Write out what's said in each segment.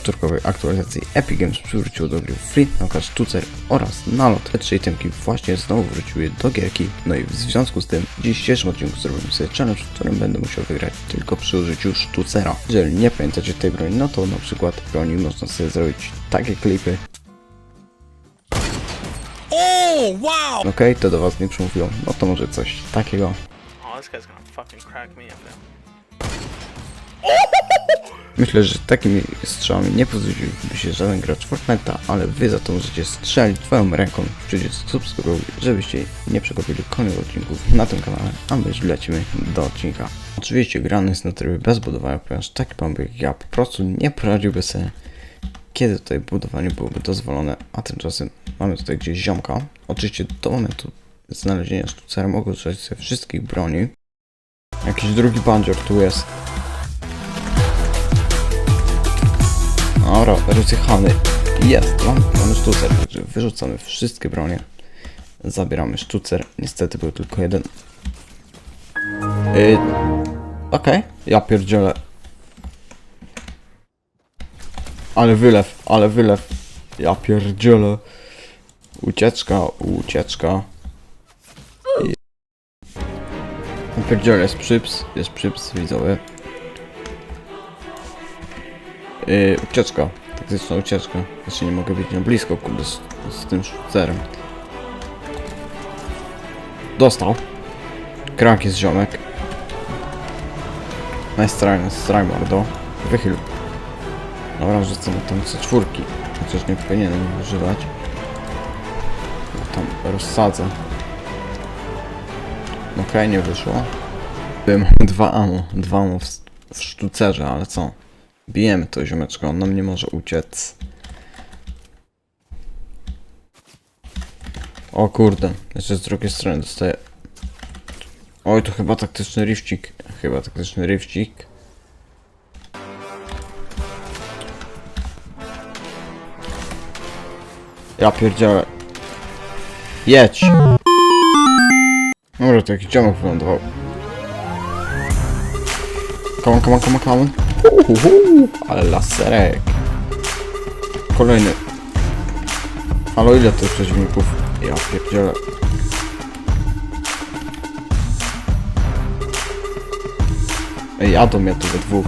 wtorkowej aktualizacji Epic Games przywróciło do gry Free Knockout Sztucer oraz Nalot. Te trzy itemki właśnie znowu wróciły do gierki. No i w związku z tym w dzisiejszym odcinku zrobimy sobie challenge, w którym będę musiał wygrać tylko przy użyciu Sztucera. Jeżeli nie pamiętacie tej broni, no to na przykład w broni można sobie zrobić takie klipy. Oh, wow! Okej, to do was nie przemówiło, no to może coś takiego. Oh, this guy's gonna fucking crack me up now. Myślę, że takimi strzałami nie pozyskiwałby się żaden gracz Fortnite'a, ale wy za to możecie strzelić swoją ręką w przycisk subskrybuj, żebyście nie przegapili kolejnych odcinków na tym kanale, a my już lecimy do odcinka. Oczywiście grany jest na trybie bez budowania, ponieważ taki pan jak ja po prostu nie poradziłby sobie, kiedy tutaj budowanie byłoby dozwolone, a tymczasem mamy tutaj gdzieś ziomka. Oczywiście do momentu znalezienia sztucera mogę używać sobie wszystkich broni. Jakiś drugi bandzior tu jest. Dobra, rozjechany. Jest, mam, mamy sztucer, także wyrzucamy wszystkie bronie. Zabieramy sztucer. Niestety był tylko jeden. Yy, Okej, ja pierdzielę. Ale wylew, ale wylew. Ja pierdzielę. Ucieczka, ucieczka. I... Pierdzielę, jest przyps, jest przyps, widzowie. Yy, ucieczka. Taktyczna ucieczka. Jeszcze nie mogę być na blisko, kurde, z, z tym szcerem. Dostał. Krank jest ziomek. Nice try, nice try, mordo. Wychyl. Dobra, rzucamy tam co czwórki. Chociaż nie powinienem ich używać. Tam rozsadzę. Okej, nie wyszło. Mamy dwa ammo. Dwa ammo w, w sztucerze, ale co? Bijemy to ziomeczko, on nam nie może uciec. O kurde, jeszcze z drugiej strony dostaję. Oj, to chyba taktyczny rifcik. Chyba taktyczny rifcik. Ja pierdzielę. Jedź! Dobra, to jakiś dziomek wylądował. Come on, come on, come on, come on. Uhuhu, ale laserek. Kolejny. Ale ile tych przeciwników? Ja pierdzielę. Ej, jadą mnie tu we dwóch.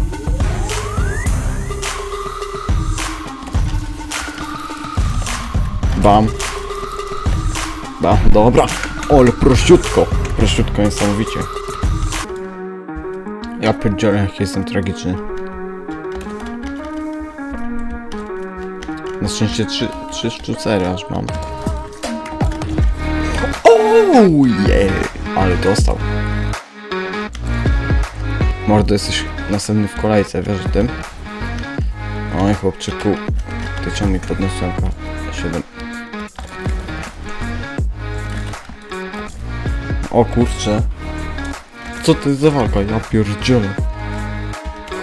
Bam. Bam, dobra. Ale prościutko. Prościutko niesamowicie. Ja pierdzielę, jak jestem tragiczny. Na szczęście trzy, trzy sztucery aż mam. Oh yeah! Ale dostał. Mordo, jesteś następny w kolejce, wiesz o tym? Oj, chłopczyku. Ty ciągnij podniesionka. 7. O kurcze. Co to jest za walka? Ja pierdzielę.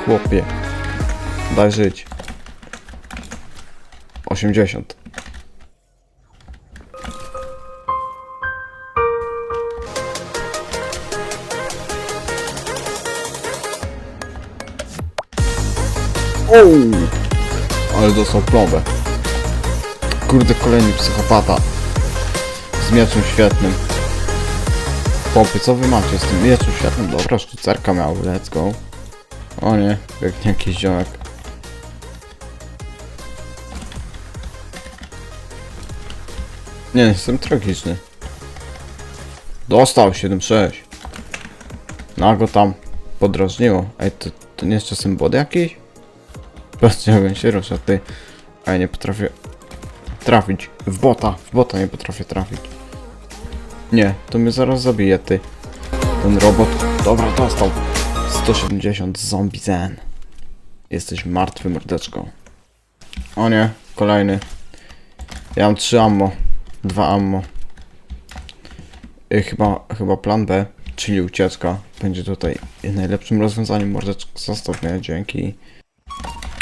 Chłopie. Daj żyć. 80. Ouu! Ale dostał plombę. Kurde, kolejny psychopata. Z mieczem świetnym. Chłopy, co wy macie z tym mieczem świetnym? Dobra, sztucerka miał, let's go. O nie, jakiś ziomek. Nie, jestem tragiczny. Dostał 7-6. No go tam podrażniło. Ej, to, to nie jest czasem bod jakiś? Patrzcie, jak on się rusza, ty. A ja nie potrafię trafić. W bota, w bota nie potrafię trafić. Nie, to mnie zaraz zabije, ty. Ten robot. Dobra, dostał. 170 zombie zen. Jesteś martwy mordeczką. O nie, kolejny. Ja mam 3 ammo. 2 ammo. Y, chyba, chyba plan B, czyli ucieczka, będzie tutaj najlepszym rozwiązaniem. Mordeczko, zostaw mnie, dzięki.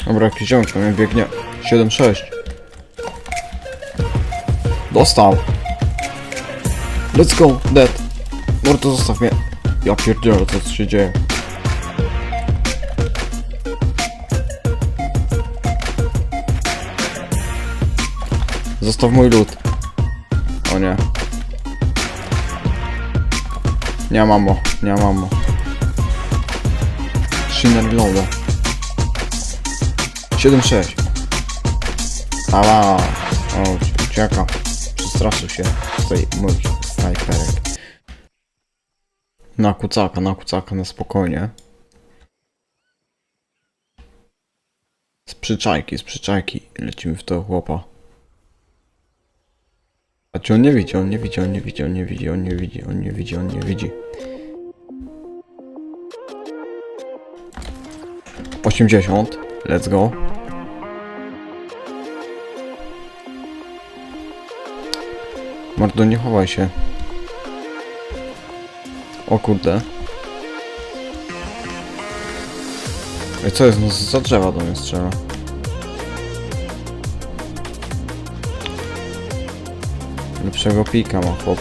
Dobra, jakiś ziomek na mnie biegnie. 7-6. Dostał. Let's go, dead. Mordo, zostaw mnie. Ja pierdzielę, co tu się dzieje. Zostaw mój lód. O nie. Nie mam mo, nie mam mo. Shiner reloada. 7-6. Ała. O, ucieka. Przestraszył się tutaj mój snajperek. Na kucaka, na kucaka, na spokojnie. Z przyczajki, z przyczajki. Lecimy w tego chłopa. On nie widzi, on nie widzi, on nie widzi, on nie widzi, on nie widzi, on nie widzi, on nie widzi. 80, let's go. Mordo, nie chowaj się. O kurde. Ej, co jest? No za drzewa do mnie strzela. Lepszego pika ma chłop.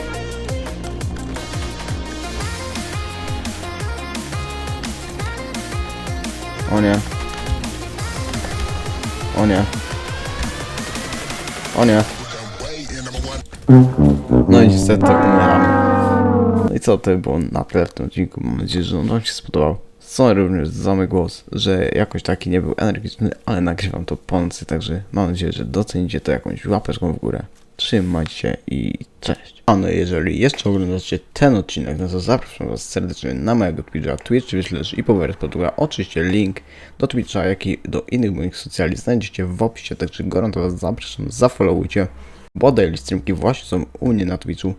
O nie. O nie. O nie. No i niestety umieramy. No i co to było na tyle w tym odcinku. Mam nadzieję, że on wam się spodobał. Sorry również za mój głos, że jakoś taki nie był energiczny, ale nagrywam to po nocy, także mam nadzieję, że docenicie to jakąś łapeczką w górę. Trzymajcie się i cześć. A no jeżeli jeszcze oglądacie ten odcinek, no to zapraszam was serdecznie na mojego Twitcha, Twitch wyślesz i power podługa. Oczywiście link do Twitcha, jak i do innych moich socjali znajdziecie w opisie, także gorąco was zapraszam, zafollowujcie, bo daily streamki właśnie są u mnie na Twitchu.